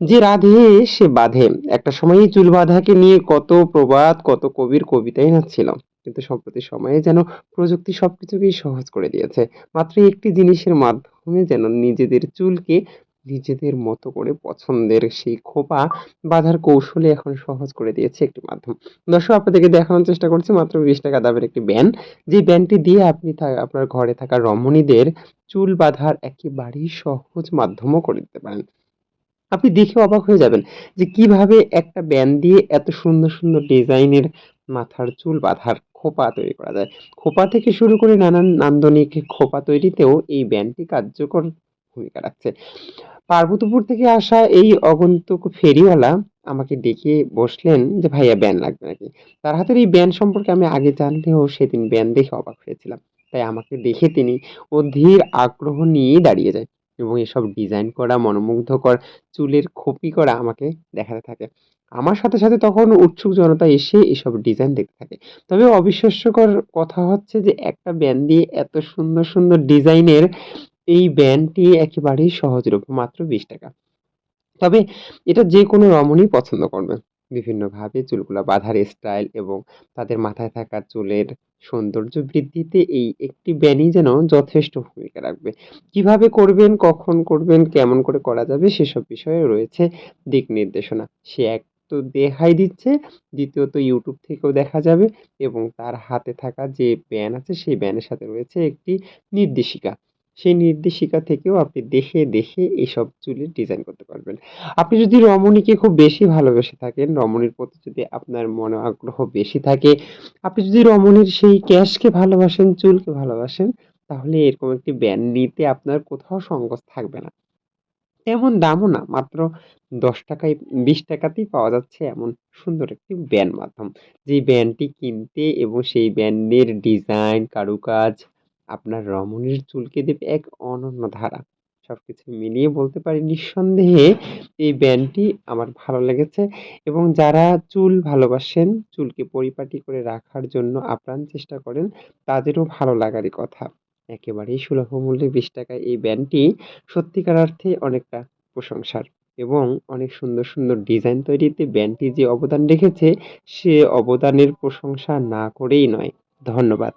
যে রাধে সে বাঁধে। একটা সময়ে চুল বাঁধাকে নিয়ে কত প্রবাদ, কত কবির কবিতাই না ছিল কিন্তু সম্প্রতি সময়ে যেন প্রযুক্তি সবকিছুকেই সহজ করে দিয়েছে। মাত্র একটি জিনিসের মাধ্যমে যেন নিজেদের চুলকে নিজেদের মতো করে পছন্দের সেই খোপা বাঁধার কৌশলে এখন সহজ করে দিয়েছে একটি মাধ্যম। দর্শক, আপনাদেরকে দেখানোর চেষ্টা করছি মাত্র বিশ টাকা দামের একটি ব্যান্ড যে ব্যান্ডটি দিয়ে আপনি আপনার ঘরে থাকা রমণীদের চুল বাঁধার একেবারেই সহজ মাধ্যমও করে দিতে পারেন। আপনি দেখে অবাক হয়ে যাবেন যে কীভাবে একটা ব্যান্ড দিয়ে এত সুন্দর সুন্দর ডিজাইনের মাথার চুল বাঁধার খোপা তৈরি করা যায়। খোপা থেকে শুরু করে নানান নান্দনিক খোপা তৈরিতেও এই ব্যান্ডটি কার্যকর ভূমিকা রাখছে। পার্বতীপুর থেকে আসা এই অগন্তুক ফেরিওয়ালা আমাকে ডেকে বসলেন যে, ভাইয়া, ব্যান্ড লাগবে নাকি? তার হাতের এই ব্যান্ড সম্পর্কে আমি আগে জানলেও সেদিন ব্যান্ড দেখে অবাক হয়েছিলাম। তাই আমাকে দেখে তিনি অধীর আগ্রহ নিয়ে দাঁড়িয়ে যায়। এবং এসব ডিজাইন করা, মনোমুগ্ধকর, চুলের খোপি করা আমাকে দেখাতে থাকে। আমার সাথে সাথে তখন উৎসুক জনতা এসে এসব ডিজাইন দেখতে থাকে। তবে অবিশ্বাস্যকর কথা হচ্ছে যে, একটা ব্যান্ড দিয়ে এত সুন্দর সুন্দর ডিজাইনের এই ব্যান্ডটি একেবারেই সহজলভ্য, মাত্র বিশ টাকা। তবে এটা যে কোনো রমণী পছন্দ করবে। বিভিন্নভাবে চুলগুলা বাঁধার স্টাইল এবং তাদের মাথায় থাকা চুলের সৌন্দর্য বৃদ্ধিতে এই একটি ব্যানই যেন যথেষ্ট ভূমিকা রাখবে। কীভাবে করবেন, কখন করবেন, কেমন করে করা যাবে সেসব বিষয়ে রয়েছে দিক নির্দেশনা। সে এক তো দেখাই দিচ্ছে, দ্বিতীয়ত ইউটিউব থেকেও দেখা যাবে এবং তার হাতে থাকা যে ব্যান আছে সেই ব্যানের সাথে রয়েছে একটি নির্দেশিকা। সেই নির্দেশিকা থেকেও আপনি দেখে দেখে এইসব চুলের ডিজাইন করতে পারবেন। আপনি যদি রমণীকে খুব বেশি ভালোবেসে থাকেন, রমণীর প্রতি যদি আপনার মনে আগ্রহ বেশি থাকে, আপনি যদি রমণীর সেই ক্যাশকে ভালোবাসেন, চুলকে ভালোবাসেন, তাহলে এরকম একটি ব্যান্ড নিতে আপনার কোথাও সংকোচ থাকবে না। তেমন দামও না, মাত্র দশ টাকায় বিশ টাকাতেই পাওয়া যাচ্ছে এমন সুন্দর একটি ব্যান্ড মাধ্যম। যে ব্যান্ডটি কিনতে এবং সেই ব্যান্ডের ডিজাইন কারুকাজ আপনার রমণীর চুলকে দেবে এক অনন্য ধারা। সব কিছু মিলিয়ে বলতে পারি নিঃসন্দেহে এই ব্যান্ডটি আমার ভালো লেগেছে এবং যারা চুল ভালোবাসেন, চুলকে পরিপাটি করে রাখার জন্য আপ্রাণ চেষ্টা করেন, তাদেরও ভালো লাগারই কথা। একেবারেই সুলভ মূল্যে বিশ টাকায় এই ব্যান্ডটি সত্যিকার অর্থে অনেকটা প্রশংসার এবং অনেক সুন্দর সুন্দর ডিজাইন তৈরিতে ব্যান্ডটি যে অবদান রেখেছে, সে অবদানের প্রশংসা না করেই নয়। ধন্যবাদ।